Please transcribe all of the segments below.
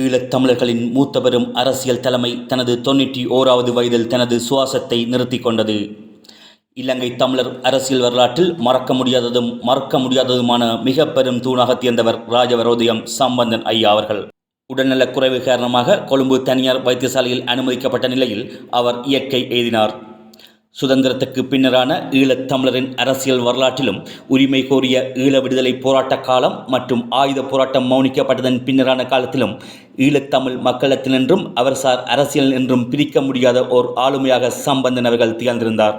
ஈழத் தமிழர்களின் மூத்த பெரும் அரசியல் தலைமை தனது தொண்ணூற்றி ஓராவது வயதில் தனது சுவாசத்தை நிறுத்தி கொண்டது. இலங்கை தமிழர் அரசியல் வரலாற்றில் மறக்க முடியாததும் மறக்க முடியாததுமான மிக பெரும் தூணாக தேர்ந்தவர் ராஜவரோதயம் சம்பந்தன் ஐயா அவர்கள். உடல்நலக் குறைவு காரணமாக கொழும்பு தனியார் வைத்தியசாலையில் அனுமதிக்கப்பட்ட நிலையில் அவர் இயற்கை எழுதினார் சுதந்திரத்துக்கு பின்னரான ஈழத் தமிழரின் அரசியல் வரலாற்றிலும் உரிமை கோரிய ஈழ விடுதலை போராட்ட காலம் மற்றும் ஆயுத போராட்டம் மௌனிக்கப்பட்டதன் பின்னரான காலத்திலும் ஈழத்தமிழ் மக்களத்தினின்றும் அவர்சார் அரசியல் என்றும் பிரிக்க முடியாத ஓர் ஆளுமையாக சம்பந்தன் அவர்கள் திகழ்ந்திருந்தார்.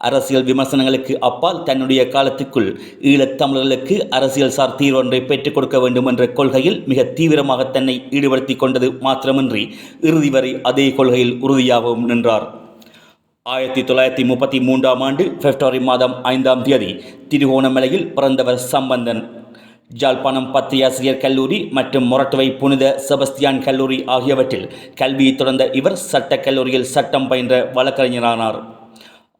அரசியல் விமர்சனங்களுக்கு அப்பால் தன்னுடைய காலத்துக்குள் ஈழத்தமிழர்களுக்கு அரசியல் சார் தீர்வொன்றை பெற்றுக் கொடுக்க வேண்டும் என்ற கொள்கையில் மிக தீவிரமாக தன்னை ஈடுபடுத்திக் கொண்டது மாத்திரமின்றி இறுதி வரை அதே கொள்கையில் உறுதியாகவும் நின்றார். ஆயிரத்தி தொள்ளாயிரத்தி முப்பத்தி மூன்றாம் ஆண்டு பிப்ரவரி மாதம் ஐந்தாம் தேதி திருகோணமலையில் பிறந்தவர் சம்பந்தன். ஜாழ்ப்பாணம் பத்தியாசிரியர் கல்லூரி மற்றும் மொரட்டுவை புனித செபஸ்தியான் கல்லூரி ஆகியவற்றில் கல்வியை தொடர்ந்த இவர் சட்டக் கல்லூரியில் சட்டம் பயின்ற வழக்கறிஞரானார்.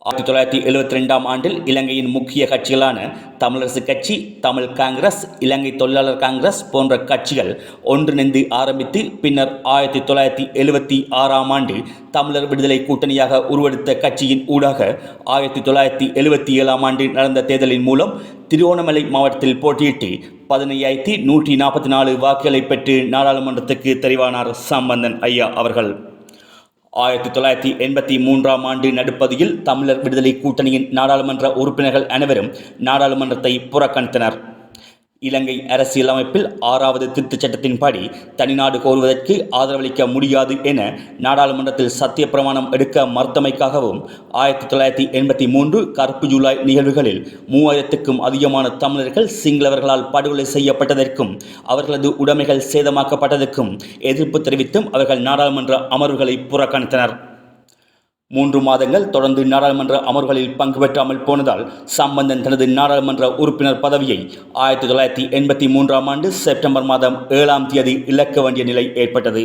ஆயிரத்தி தொள்ளாயிரத்தி எழுபத்தி ரெண்டாம் ஆண்டில் இலங்கையின் முக்கிய கட்சிகளான தமிழரசு கட்சி தமிழ் காங்கிரஸ் இலங்கை தொழிலாளர் காங்கிரஸ் போன்ற கட்சிகள் ஒன்றிணைந்து ஆரம்பித்து பின்னர் ஆயிரத்தி தொள்ளாயிரத்தி எழுபத்தி ஆறாம் ஆண்டு தமிழர் விடுதலை கூட்டணியாக உருவெடுத்த கட்சியின் ஊடாக ஆயிரத்தி தொள்ளாயிரத்தி எழுபத்தி ஏழாம் ஆண்டு நடந்த தேர்தலின் மூலம் திருவோணமலை மாவட்டத்தில் போட்டியிட்டு பதினையாயிரத்தி நூற்றி நாற்பத்தி நாலு வாக்குகளை பெற்று நாடாளுமன்றத்துக்கு தெரிவானார் சம்பந்தன் ஐயா அவர்கள். ஆயிரத்தி தொள்ளாயிரத்தி எண்பத்தி மூன்றாம் ஆண்டு நடுப்பதியில் தமிழர் விடுதலை கூட்டணியின் நாடாளுமன்ற உறுப்பினர்கள் அனைவரும் நாடாளுமன்றத்தை புறக்கணித்தனர். இலங்கை அரசியலமைப்பில் ஆறாவது திருத்தச் சட்டத்தின்படி தனிநாடு கோருவதற்கு ஆதரவளிக்க முடியாது என நாடாளுமன்றத்தில் சத்திய பிரமாணம் எடுக்க மறுத்தமைக்காகவும் ஆயிரத்தி தொள்ளாயிரத்தி எண்பத்தி மூன்று கருப்பு ஜூலை நிகழ்வுகளில் மூவாயிரத்துக்கும் அதிகமான தமிழர்கள் சிங்களவர்களால் படுகொலை செய்யப்பட்டதற்கும் அவர்களது உடைமைகள் சேதமாக்கப்பட்டதற்கும் எதிர்ப்பு தெரிவித்தும் அவர்கள் நாடாளுமன்ற அமர்வுகளை புறக்கணித்தனர். மூன்று மாதங்கள் தொடர்ந்து நாடாளுமன்ற அமர்வுகளில் பங்கு பெற்றாமல் போனதால் சம்பந்தன் தனது நாடாளுமன்ற உறுப்பினர் பதவியை ஆயிரத்தி தொள்ளாயிரத்தி எண்பத்தி மூன்றாம் ஆண்டு செப்டம்பர் மாதம் ஏழாம் தேதி இழக்க வேண்டிய நிலை ஏற்பட்டது.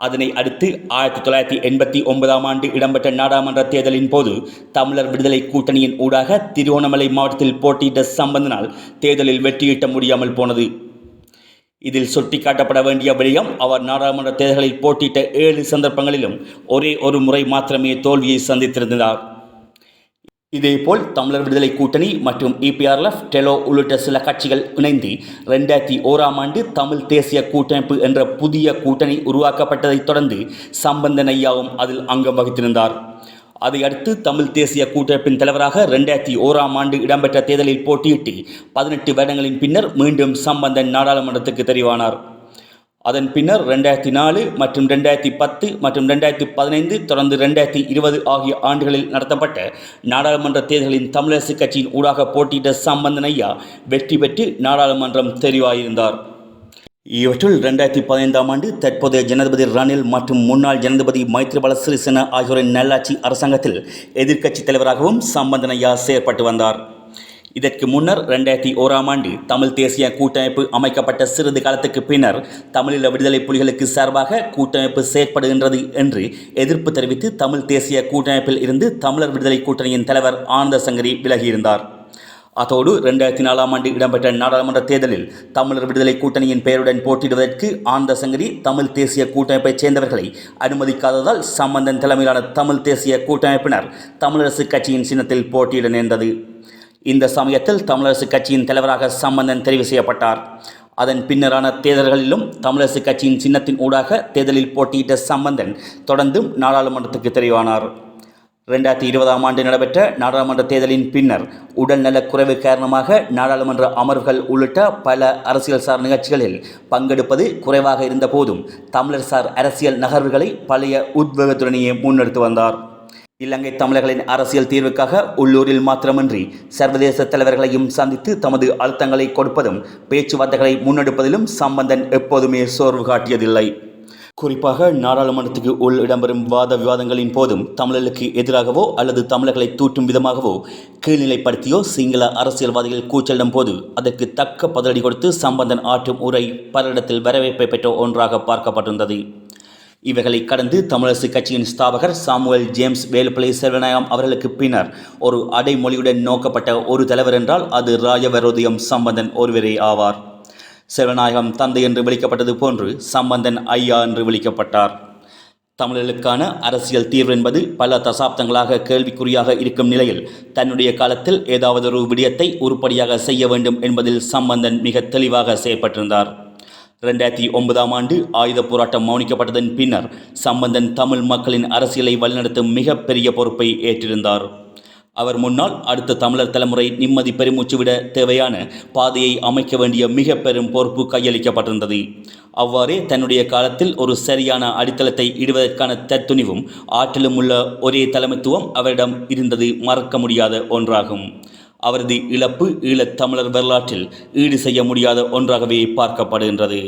அதனை அடுத்து ஆயிரத்தி தொள்ளாயிரத்தி எண்பத்தி ஒன்பதாம் ஆண்டு இடம்பெற்ற நாடாளுமன்ற தேர்தலின் போது தமிழர் விடுதலை கூட்டணியின் ஊடாக திருவோணமலை மாவட்டத்தில் போட்டியிட்ட சம்பந்தனால் தேர்தலில் வெற்றியீட்ட முடியாமல் போனது. இதில் சுட்டிக்காட்டப்பட வேண்டிய விடயம் அவர் நாடாளுமன்ற தேர்தலில் போட்டியிட்ட ஏழு சந்தர்ப்பங்களிலும் ஒரே ஒரு முறை மாத்திரமே தோல்வியை சந்தித்திருந்தார். இதேபோல் தமிழர் விடுதலை கூட்டணி மற்றும் இபிஆர்எஃப் டெலோ உள்ளிட்ட சில கட்சிகள் இணைந்து ரெண்டாயிரத்தி ஓராம் ஆண்டு தமிழ் தேசிய கூட்டமைப்பு என்ற புதிய கூட்டணி உருவாக்கப்பட்டதைத் தொடர்ந்து சம்பந்தன் ஐயாவும் அதில் அங்கம் வகித்திருந்தார். அதையடுத்து தமிழ் தேசிய கூட்டமைப்பின் தலைவராக ரெண்டாயிரத்தி ஓராம் ஆண்டு இடம்பெற்ற தேர்தலில் போட்டியிட்டு பதினெட்டு வருடங்களின் பின்னர் மீண்டும் சம்பந்தன் நாடாளுமன்றத்துக்கு தெரிவானார். அதன் பின்னர் ரெண்டாயிரத்தி நாலு மற்றும் ரெண்டாயிரத்தி பத்து மற்றும் ரெண்டாயிரத்தி பதினைந்து தொடர்ந்து ரெண்டாயிரத்தி இருபது ஆகிய ஆண்டுகளில் நடத்தப்பட்ட நாடாளுமன்ற தேர்தலின் தமிழரசுக் கட்சியின் ஊடாக போட்டியிட்ட சம்பந்தன் ஐயா வெற்றி பெற்று நாடாளுமன்றம் தெரிவாயிருந்தார். இவற்றுள் ரெண்டாயிரத்தி பதினைந்தாம் ஆண்டு தற்போதைய ஜனாதிபதி ரணில் மற்றும் முன்னாள் ஜனாதிபதி மைத்ரிபால சிறிசேன ஆகியோரின் நல்லாட்சி அரசாங்கத்தில் எதிர்க்கட்சித் தலைவராகவும் சம்பந்தனையா செயற்பட்டு வந்தார். இதற்கு முன்னர் ரெண்டாயிரத்தி ஓராம் ஆண்டு தமிழ் தேசிய கூட்டமைப்பு அமைக்கப்பட்ட சிறிது காலத்துக்கு பின்னர் தமிழீழ விடுதலை புலிகளுக்கு சார்பாக கூட்டமைப்பு செயற்படுகின்றது என்று எதிர்ப்பு தெரிவித்து தமிழ் தேசிய கூட்டமைப்பில் இருந்து தமிழர் விடுதலை கூட்டணியின் தலைவர் ஆனந்த சங்கரி விலகியிருந்தார். அதோடு ரெண்டாயிரத்தி நாலாம் ஆண்டு இடம்பெற்ற நாடாளுமன்ற தேர்தலில் தமிழர் விடுதலை கூட்டணியின் பெயருடன் போட்டியிடுவதற்கு ஆந்த சங்கரி தமிழ் தேசிய கூட்டமைப்பைச் சேர்ந்தவர்களை அனுமதிக்காததால் சம்பந்தன் தலைமையிலான தமிழ் தேசிய கூட்டமைப்பினர் தமிழரசு கட்சியின் சின்னத்தில் போட்டியிட நேர்ந்தது. இந்த சமயத்தில் தமிழரசு கட்சியின் தலைவராக சம்பந்தன் தெரிவு செய்யப்பட்டார். அதன் பின்னரான தேர்தல்களிலும் தமிழரசு கட்சியின் சின்னத்தின் ஊடாக தேர்தலில் போட்டியிட்ட சம்பந்தன் தொடர்ந்தும் நாடாளுமன்றத்துக்கு தெரிவானார். இரண்டாயிரத்தி இருபதாம் ஆண்டு நடைபெற்ற நாடாளுமன்ற தேர்தலின் பின்னர் உடல்நலக் குறைவு காரணமாக நாடாளுமன்ற அமர்வுகள் உள்ளிட்ட பல அரசியல் சார் நிகழ்ச்சிகளில் பங்கெடுப்பது குறைவாக இருந்த போதும் தமிழர் சார் அரசியல் நகர்வுகளை பழைய உத்வேகத்துடனேயே முன்னெடுத்து வந்தார். இலங்கை தமிழர்களின் அரசியல் தீர்வுக்காக உள்ளூரில் மாத்திரமின்றி சர்வதேச தலைவர்களையும் சந்தித்து தமது அழுத்தங்களை கொடுப்பதும் பேச்சுவார்த்தைகளை முன்னெடுப்பதிலும் சம்பந்தன் எப்போதுமே சோர்வு காட்டியதில்லை. குறிப்பாக நாடாளுமன்றத்துக்கு உள் இடம்பெறும் வாத விவாதங்களின் போதும் தமிழர்களுக்கு எதிராகவோ அல்லது தமிழர்களை தூற்றும் விதமாகவோ கீழ்நிலைப்படுத்தியோ சிங்கள அரசியல்வாதிகள் கூச்சலிடும் போது அதற்கு தக்க பதிலடி கொடுத்து சம்பந்தன் ஆற்றும் உரை பலரிடத்தில் வரவேற்பை பெற்ற ஒன்றாக பார்க்கப்பட்டிருந்தது. இவைகளை கடந்து தமிழரசு கட்சியின் ஸ்தாபகர் சாமுவேல் ஜேம்ஸ் வேலுப்பிள்ளை செல்வநாயகம் அவர்களுக்கு பின்னர் ஒரு அடைமொழியுடன் நோக்கப்பட்ட ஒரு தலைவர் என்றால் அது ராஜவரோதயம் சம்பந்தன் ஒருவரே ஆவார். செல்வநாயகம் தந்தை என்று விளிக்கப்பட்டது போன்று சம்பந்தன் ஐயா என்று விளிக்கப்பட்டார். தமிழர்களுக்கான அரசியல் தீர்வு என்பது பல தசாப்தங்களாக கேள்விக்குறியாக இருக்கும் நிலையில் தன்னுடைய காலத்தில் ஏதாவது ஒரு விடயத்தை உருப்படியாக செய்ய வேண்டும் என்பதில் சம்பந்தன் மிக தெளிவாக செயற்பட்டிருந்தார். ரெண்டாயிரத்தி ஒன்பதாம் ஆண்டு ஆயுத போராட்டம் மௌனிக்கப்பட்டதன் பின்னர் சம்பந்தன் தமிழ் மக்களின் அரசியலை வழிநடத்தும் மிகப்பெரிய பொறுப்பை ஏற்றிருந்தார். அவர் முன்னால் அடுத்த தமிழர் தலைமுறை நிம்மதி பெருமூச்சு விட தேவையான பாதையை அமைக்க வேண்டிய மிக பெரும் பொறுப்பு கையளிக்கப்பட்டிருந்தது. அவ்வாறே தன்னுடைய காலத்தில் ஒரு சரியான அடித்தளத்தை இடுவதற்கான தத்துணிவும் ஆற்றலும் உள்ள ஒரே தலைமைத்துவம் அவரிடம் இருந்தது மறக்க முடியாத ஒன்றாகும். அவரது இழப்பு ஈழத் தமிழர் வரலாற்றில் ஈடு செய்ய முடியாத ஒன்றாகவே பார்க்கப்படுகின்றது.